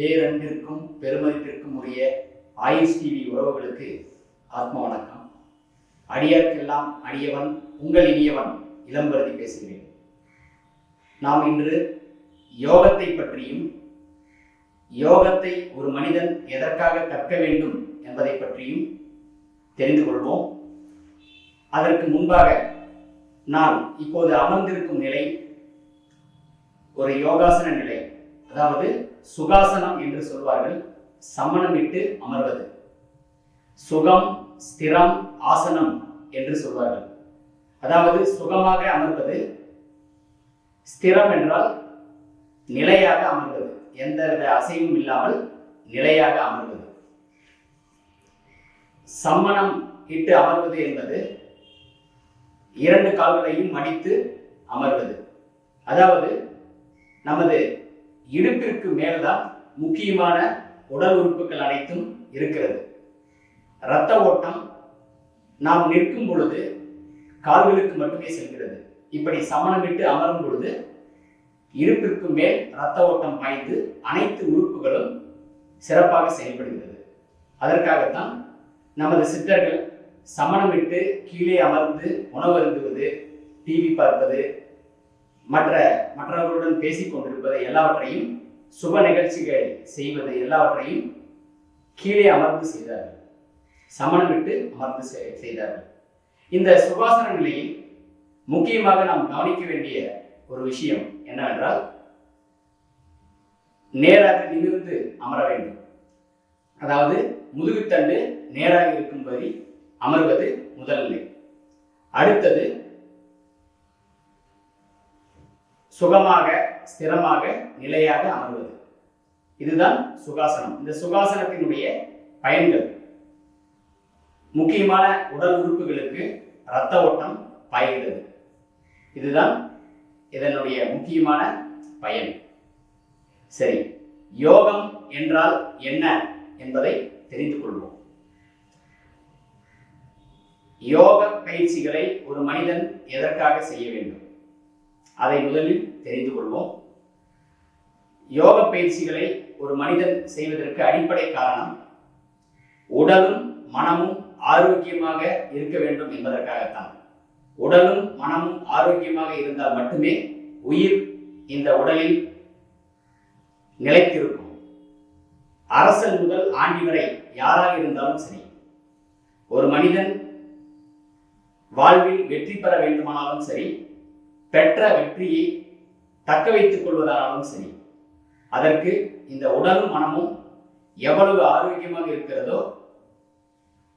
பேரன்பிற்கும் பெருமதிப்பிற்கும் உரிய ஆயுஷ் டிவி உறவுகளுக்கு ஆத்ம வணக்கம். அடியார்க்கெல்லாம் அடியவன் உங்கள் இனியவன் இளம்பருதி பேசுகிறேன். நாம் இன்று யோகத்தை பற்றியும் யோகத்தை ஒரு மனிதன் எதற்காக கற்க வேண்டும் என்பதை பற்றியும் தெரிந்து கொள்வோம். அதற்கு முன்பாக நான் இப்போது அமர்ந்திருக்கும் நிலை ஒரு யோகாசன நிலை. அதாவது சுகாசனம் என்று சொல்வார்கள் சமணமிட்டு அமர்வது. சுகம் ஸ்திரம் ஆசனம் என்று சொல்வார்கள். அதாவது சுகமாக அமர்வது ஸ்திரம் என்றால் நிலையாக அமர்வது. எந்தவித அசைவும் இல்லாமல் நிலையாக அமர்வது. சம்மணம் இட்டு அமர்வது என்பது இரண்டு கால்களையும் மடித்து அமர்வது. அதாவது நமது இடுப்பிற்கு மேல்தான் முக்கியமான உடல் உறுப்புகள் அனைத்தும் இருக்கிறது. இரத்த ஓட்டம் நாம் நிற்கும் பொழுது கால்களுக்கு மட்டுமே செல்கிறது. இப்படி சமணமிட்டு அமரும் பொழுது இடுப்பிற்கு மேல் இரத்த ஓட்டம் பாய்ந்து அனைத்து உறுப்புகளும் சிறப்பாக செயல்படுகிறது. அதற்காகத்தான் நமது சித்தர்கள் சமணமிட்டு கீழே அமர்ந்து உணவு அருந்துவது டிவி பார்ப்பது மற்ற மற்றவர்களுடன் பேசிக் கொண்டிருப்பது எல்லாவற்றையும் சுப நிகழ்ச்சிகள் செய்வது எல்லாவற்றையும் கீழே அமர்ந்து செய்தார்கள். சமணமிட்டு அமர்ந்து செய்- செய்தார்கள். இந்த சுபாசன நிலையில் முக்கியமாக நாம் கவனிக்க வேண்டிய ஒரு விஷயம் என்னவென்றால் நேராக நிமிர்ந்து அமர வேண்டும். அதாவது முதுகுத்தண்டு நேராக இருக்கும்படி அமர்வது முதல் நிலை. அடுத்தது சுகமாக ஸ்திரமாக நிலையாக அமர்வது. இதுதான் சுகாசனம். இந்த சுகாசனத்தினுடைய பயன்கள். முக்கியமான உடல் உறுப்புகளுக்கு இரத்த ஓட்டம் பாய்கிறது. இதுதான் இதனுடைய முக்கியமான பயன். சரி யோகம் என்றால் என்ன என்பதை தெரிந்து கொள்வோம். யோக பயிற்சிகளை ஒரு மனிதன் எதற்காக செய்ய வேண்டும்? அதை முதலில் தெரிந்து கொள்வோம். யோக பயிற்சிகளை ஒரு மனிதன் செய்வதற்கு அடிப்படை காரணம் உடலும் மனமும் ஆரோக்கியமாக இருக்க வேண்டும் என்பதற்காகத்தான். உடலும் மனமும் ஆரோக்கியமாக இருந்தால் மட்டுமே உயிர் இந்த உடலில் நிலைத்திருக்கும். அரசன் முதல் ஆண்டி வரை யாராக இருந்தாலும் சரி ஒரு மனிதன் வாழ்வில் வெற்றி பெற வேண்டுமானாலும் சரி பெற்ற வெற்றியை தக்க வைத்துக் கொள்வதானாலும் சரி அதற்கு இந்த உடலும் மனமும் எவ்வளவு ஆரோக்கியமாக இருக்கிறதோ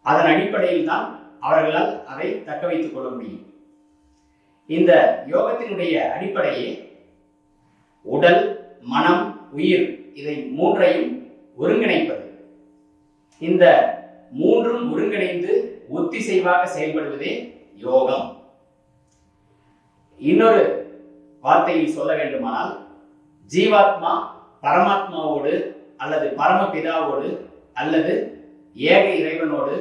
அதன் அடிப்படையில் தான் அவர்களால் அதை தக்க வைத்துக் கொள்ள முடியும். இந்த யோகத்தினுடைய அடிப்படையே உடல் மனம் உயிர் இதை மூன்றையும் ஒருங்கிணைப்பது. இந்த மூன்றும் ஒருங்கிணைந்து ஒத்திசைவாக செயல்படுவதே யோகம். இன்னொரு வார்த்தையில் சொல்ல வேண்டுமானால் ஜீவாத்மா பரமாத்மாவோடு அல்லது பரமபிதாவோடு அல்லது ஏக இறைவனோடு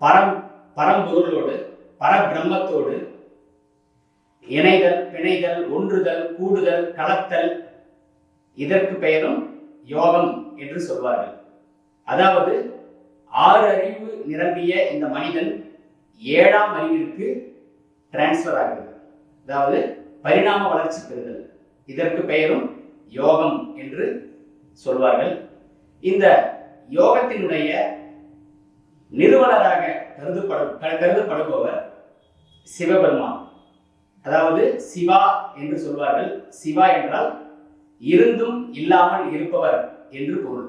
பரம் பரம்பொருளோடு பரபிரம்மத்தோடு இணைதல் பிணைதல் ஒன்றுதல் கூடுதல் கலத்தல் இதற்கு பெயரும் யோகம் என்று சொல்வார்கள். அதாவது ஆறு அறிவு நிரம்பிய இந்த மனிதன் ஏழாம் அறிவிற்கு டிரான்ஸ்ஃபர் ஆகிறது. அதாவது பரிணாம வளர்ச்சி பெறுதல். இதற்கு பெயரும் யோகம் என்று சொல்வார்கள். இந்த யோகத்தினுடைய நிறுவனராக கருதப்பட கருதப்படுபவர் சிவபெருமான். அதாவது சிவா என்று சொல்வார்கள். சிவா என்றால் இருந்தும் இல்லாமல் இருப்பவர் என்று பொருள்.